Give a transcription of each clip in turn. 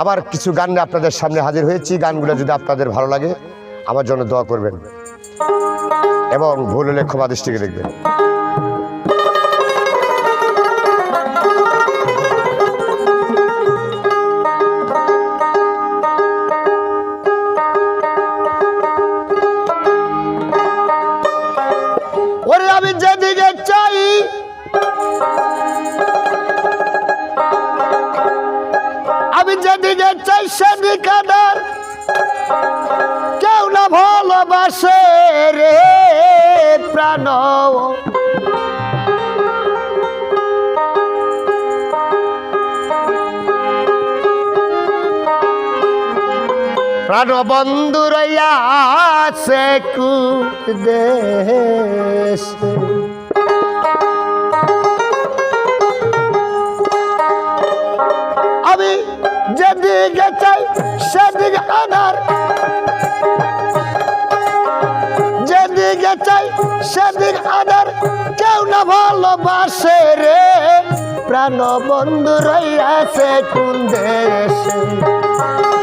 আবার কিছু গান আপনাদের সামনে হাজির হয়েছি। গানগুলো যদি আপনাদের ভালো লাগে, আমার জন্য দোয়া করবেন এবং ভুল হলে ক্ষমা দৃষ্টিকে দেখবেন। ওরে আমি যেদিকে চাই আমি যেদিকে চাই সেদিকে আমার কেউ না ভালোবাসে রে প্রাণ। প্রাণ বন্ধু রইয়াছে কুদেশ আমি যেদিকে চাই সেদিকে আধার। যেদিকে চাই সেদিক আধার। কেউ না ভালোবাসে রে। প্রাণ বন্ধু রইয়াছে কোন দেশে?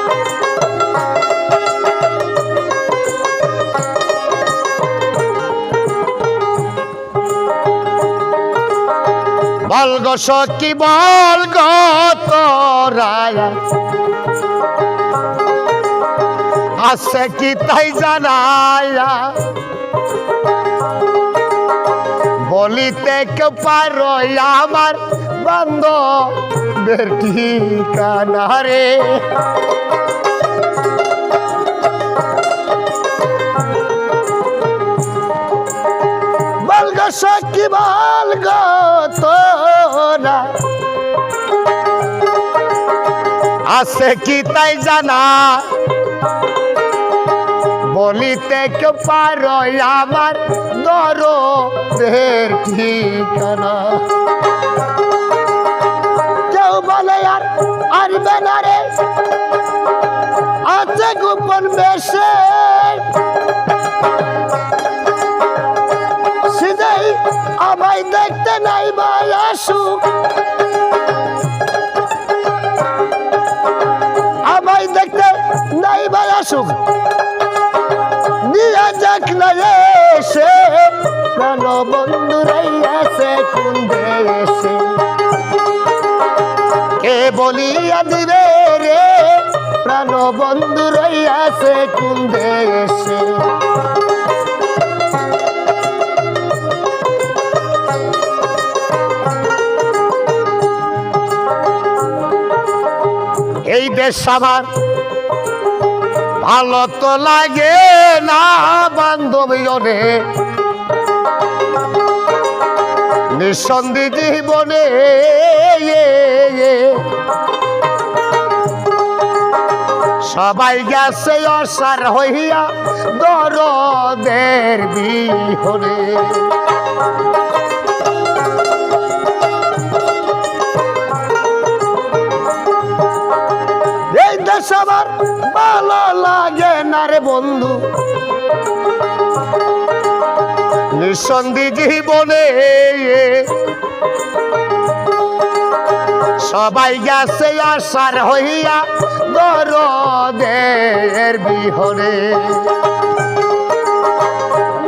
বলগ সখী বলগ তোরায় আছে কি তাই জানায়া বলিতে কেউ পারো আমার বান্ধবের ঠিকানা রে। সখী বলগ তোরা। আছে কি তাই জানা? বলিতে কেউ পারো আমার দরের ঠিকানা। কেউ বলে আর আরবে না রে। আছে গোপন বেশে নাই আসুক। আমায় দেখতে নাই আসুক। নিয়ে যাক না এসে প্রাণ বন্ধু রইয়াছে কোন দেশে। বলিয়া দিবে রে? প্রাণ বন্ধু রইয়াছে কোন দেশে। দেশ আমার। ভালো তো লাগে না বান্ধবী রে নিঃসন্দি জীবনে সবাই গেছে অসার হইয়া দরদের বিহনে। বন্ধু। নিঃসন্দি জীবনে সবাই গেছে আসার হইয়া দরদের বিহনে।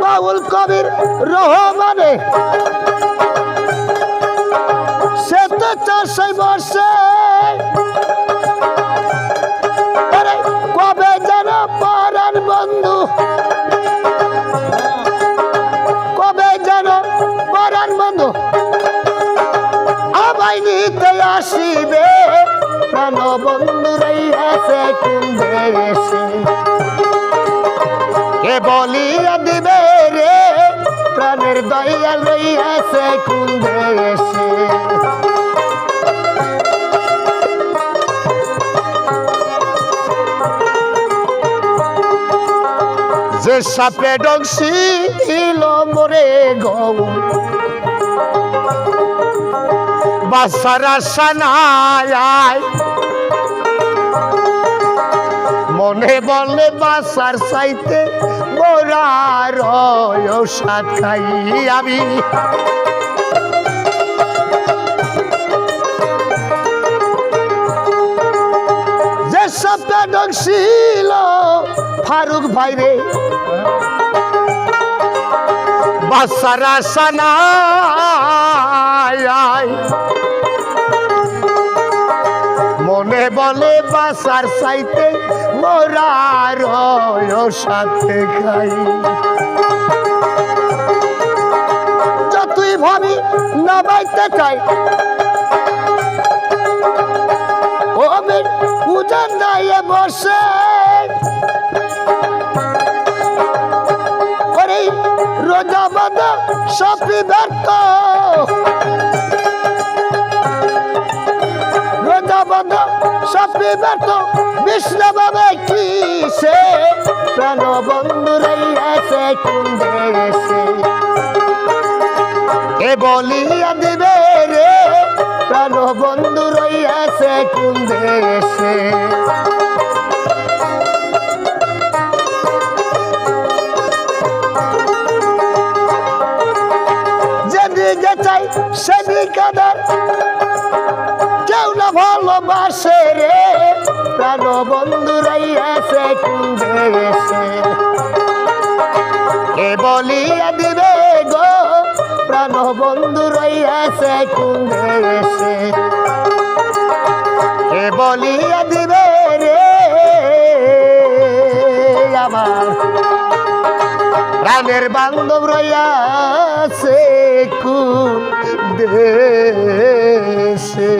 বাউল কবির রহমানে সে তো চাষে বসে আমায় নিতে আসিবে। প্রাণ বন্ধু রইয়াছে কোন দেশে কে বলিয়া দিবে রে? প্রাণের দয়াল রইয়াছে কোন দেশে যে সাপে ডংসিল মরে গৌ বাসারা সানায় মনে বলে বাসার চাইতে মোরার সাত খাই আমি। বসিল ফারুক ভাই রে বাসারা সানায়। মনে বলে বাসার সাইতে মোরার সাথে খাই। যতই ভাবি না বাইতে চাই ও বসে। সপি ব্যর্থ। বাঁধা সপি ব্যর্থ। বিষ্ণু বাবা কি সে? প্রাণ বন্ধু রইয়াছে এসে এ বলিয়া দিবে রে, প্রাণ বন্ধু রইয়াছে কুন্দে চাই সেদিকে দেয় কেউ না ভালোবাসে রে প্রাণ বন্ধু রইয়াছে কুন্দে এসে। কে বলিয়া দিবে গো প্রাণ বন্ধু রইয়াছে কুন্দে এসে। কে বলিয়া দিবে রে, আমার প্রাণের বান্ধব রইয়াছে কু এসে